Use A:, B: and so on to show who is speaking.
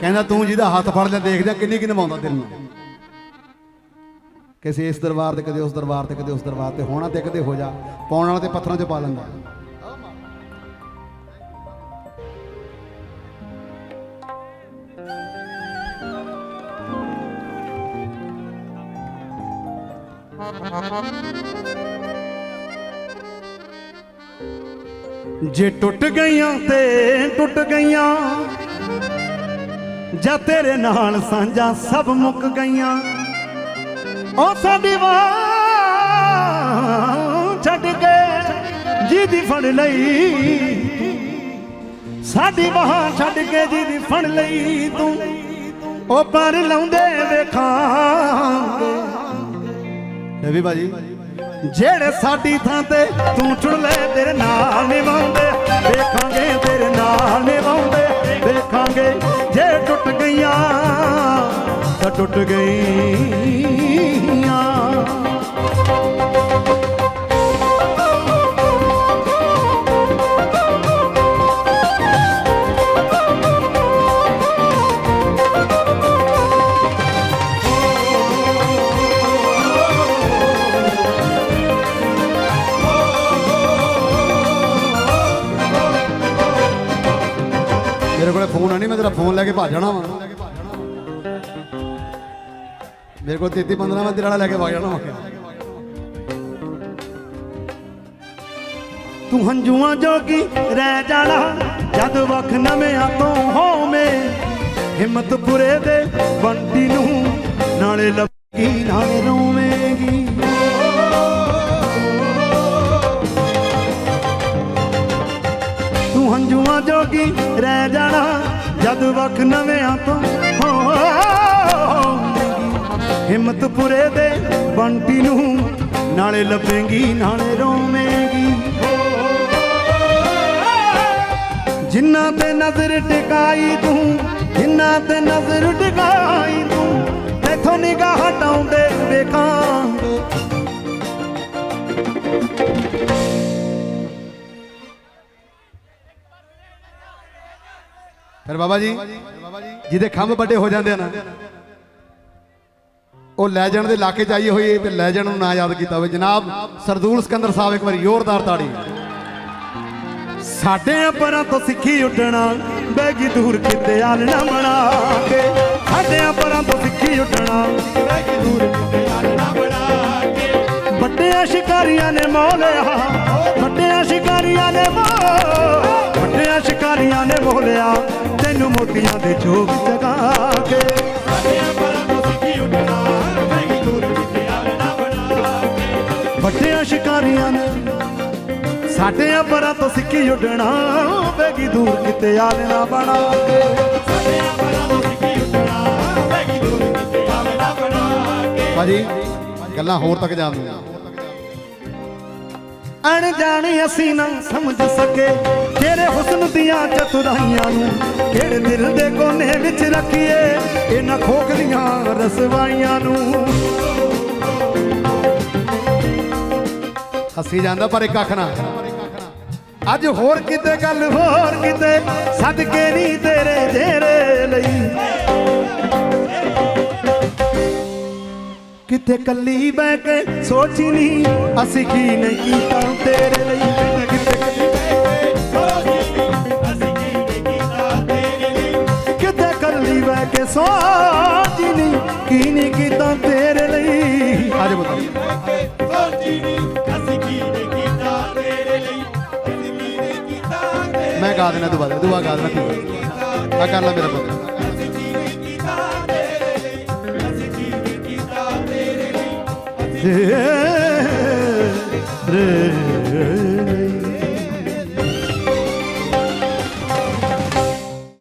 A: ਕਹਿੰਦਾ ਤੂੰ ਜਿਹਦਾ ਹੱਥ ਫੜ ਲਿਆ ਦੇਖ ਜਾ ਕਿੰਨੀ ਕਿ ਨਿਭਾਉਂਦਾ ਦਿਲ ਨੂੰ ਕਿਸੇ ਇਸ ਦਰਬਾਰ ਤੇ, ਕਦੇ ਉਸ ਦਰਬਾਰ ਤੇ, ਕਦੇ ਉਸ ਦਰਬਾਰ ਤੇ, ਹੋਣਾ ਤੇ ਕਦੇ ਹੋ ਜਾ, ਪਾਉਣ ਵਾਲਾ ਤੇ ਪੱਥਰਾਂ 'ਚ ਪਾ ਲੈਂਦਾ। ਜੇ ਟੁੱਟ ਗਈਆਂ ਤੇ ਟੁੱਟ ਗਈਆਂ ਜਾਂ ਤੇਰੇ ਨਾਲ ਸਾਂਝਾਂ ਸਭ ਮੁੱਕ ਗਈਆਂ। ਉਹ ਸਾਡੀ ਵਾਹ ਛੱਡ ਕੇ ਜਿਹਦੀ ਫੜ ਲਈ, ਸਾਡੀ ਵਾਹ ਛੱਡ ਕੇ ਜਿਹਦੀ ਫੜ ਲਈ ਤੂੰ। ਉਹ ਪਰ ਲਾਉਂਦੇ ਵੇਖਾਂਗੇ। ਰਵੀ ਬਾਜੀ ਜਿਹੜੇ ਸਾਡੀ ਥਾਂ ਤੇ ਤੂੰ ਚੁਣ ਲੈ, ਤੇਰੇ ਨਾਲ ਨਿਭਾਉਂਦੇ। ਵੇਖਾਂਗੇ ਤੇਰੇ ਨਾਲ ਨਿਭਾਉਂਦੇ। ਟੁੱਟ ਗਈਆਂ। ਮੇਰੇ ਕੋਲੇ ਫੋਨ ਆ ਨਹੀਂ ਮੈਂ ਤੇਰਾ ਫੋਨ ਲੈ ਕੇ ਭੱਜ ਜਾਣਾ ਵਾ। ਮੇਰੇ ਕੋਲ 33 15 ਮੈਂ ਤੇਰਾ ਵਾਲਾ ਲੈ ਕੇ ਭੱਜ ਜਾਣਾ ਵਾ ਤੂੰ ਹੰਝੂਆਂ ਜੋਗੀ ਰਹਿ ਜਾਣਾ ਜਦ ਵਖ ਨਵਿਆਂ ਤੋਂ ਹੋਵੇਂ। ਹਿੰਮਤ ਦੇ ਬੰਟੀ ਨੂੰ ਨਾਲੇ ਲੱਗੀ, ਨਾਲੇ ਰੋਵੇਂਗੀ। ਤੂੰ ਹੰਝੂਆਂ ਜੋਗੀ ਰਹਿ ਜਾਣਾ ਜਦ ਵਖ ਨਵਿਆਂ ਤੋਂ ਹਿੰਮਤ ਪੁਰੇ ਦੇ ਬੰਟੀ ਨੂੰ ਨਾਲੇ ਲੱਭੇਂਗੀ, ਨਾਲੇ ਰੋਵੇਂਗੀ। ਜਿੰਨਾ ਤੇ ਨਜ਼ਰ ਟਿਕਾਈ ਤੂੰ, ਜਿੰਨਾ ਤੇ ਨਜ਼ਰ ਟਿਕਾਈ ਤੂੰ ਤੇਥੋਂ ਨਿਗਾਹ ਹਟਾਉਂਦੇ ਵੇਖਾਂਗੇ ਫਿਰ ਬਾਬਾ ਜੀ, ਜਿਹਦੇ ਖੰਭ ਵੱਡੇ ਹੋ ਜਾਂਦੇ ਆ ਨਾ ਉਹ ਲੈਜੈਂਡ ਦੇ ਇਲਾਕੇ ਚ ਆਈ ਹੋਈ ਹੈ ਲੈਜੈਂਡ ਨੂੰ ਨਾ ਯਾਦ ਕੀਤਾ ਹੋਵੇ। ਜਨਾਬ ਸਰਦੂਲ ਸਿਕੰਦਰ ਸਾਹਿਬ ਇੱਕ ਵਾਰੀ ਜ਼ੋਰਦਾਰ ਤਾੜੀ। ਸਾਡੇ ਪਰਾਂ ਤੋਂ ਸਿੱਖੀ ਉੱਡਣਾ, ਬੈਗੀ ਦੂਰ ਕਿਤੇ ਆਲਣਾ ਬਣਾ ਕੇ। ਸਾਡੇ ਪਰਾਂ ਤੋਂ ਸਿੱਖੀ ਉੱਡਣਾ, ਬੈਗੀ ਦੂਰ ਕਿਤੇ ਆਲਣਾ ਬਣਾ ਕੇ। ਵੱਡਿਆਂ ਸ਼ਿਕਾਰੀਆਂ ਨੇ ਮੋਲਿਆ ਵੱਡਿਆਂ ਸ਼ਿਕਾਰੀਆਂ ਨੇ ਮੋਹ। ਵੱਡਿਆਂ ਸ਼ਿਕਾਰੀਆਂ ਨੇ ਮੋਲਿਆ ਤੈਨੂੰ ਮੋਟੀਆਂ ਦੇ ਚੋਗ ਜਗਾ ਕੇ। ਵੱਡਿਆਂ ਸ਼ਿਕਾਰੀਆਂ ਨੇ ਸਾਡੇ ਪਰਾਂ ਤੋਂ ਸਿੱਖੀ ਉੱਡਣਾ ਬੈਗੀ ਦੂਰ ਕਿਤੇ ਆਲਣਾ ਬਣਾ। ਕੇ ਭਾਜੀ ਗੱਲਾਂ ਹੋਰ ਤੱਕ ਜਾਂਦੀਆਂ ਅਣਜਾਣੇ ਅਸੀਂ ਨਾ ਸਮਝ ਸਕੇ ਤੇਰੇ ਹੁਸਨ ਦੀਆਂ ਚਤੁਰਾਈਆਂ ਨੂੰ ਕਿਹੜੇ ਦਿਲ ਦੇ ਕੋਨੇ ਵਿੱਚ ਰੱਖੀਏ ਇਹਨਾਂ ਖੋਖਲੀਆਂ ਰਸਵਾਈਆਂ ਨੂੰ। ਹੱਸੀ ਜਾਂਦਾ ਪਰ ਇੱਕ ਅੱਖ ਨਾ ਅੱਜ ਹੋਰ ਕਿਤੇ ਗੱਲ, ਹੋਰ ਕਿਤੇ ਸਦਕੇ ਨਹੀਂ ਤੇਰੇ ਜੇਰੇ ਲਈ। ਕਿਤੇ ਕੱਲੀ ਬਹਿ ਕੇ ਸੋਚੀ ਨਹੀਂ ਅਸੀਂ ਕੀ ਨਹੀਂ ਕੀਤਾ ਤੇਰੇ ਲਈ। ਕਿਤੇ ਕੱਲੀ ਬਹਿ ਕੇ ਸੋਚੀ ਨਹੀਂ ਅਸੀਂ ਕੀ ਨਹੀਂ ਕੀਤਾ ਤੇਰੇ ਲਈ। ਕਿਤੇ ਕੱਲੀ ਬਹਿ ਕੇ ਸੋਚੀ ਨਹੀਂ ਕੀ ਨਹੀਂ ਕੀਤਾ ਤੇਰੇ ਗਾ ਦੇਣਾ ਦੁਬਾਰਾ ਦੁਆ ਗਾ ਦੇਣਾ ਤੂੰ ਆ ਕਰ ਲੈ ਮੇਰਾ ਪੁੱਤ।